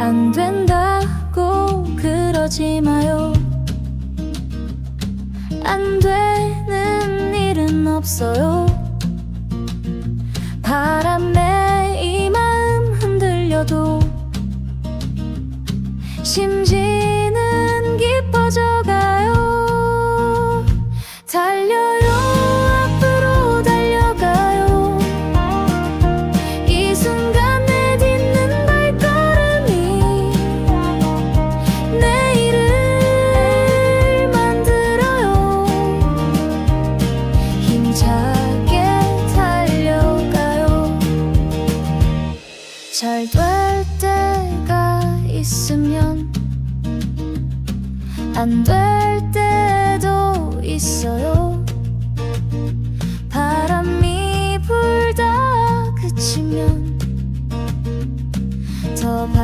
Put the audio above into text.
안 된다고 그러지 마요. 안 되는 일은 없어요. 바람에 이 마음 흔들려도 심지 잘 될 때가 있으면 안 될 때도 있어요 바람이 불다 그치면 더 밝.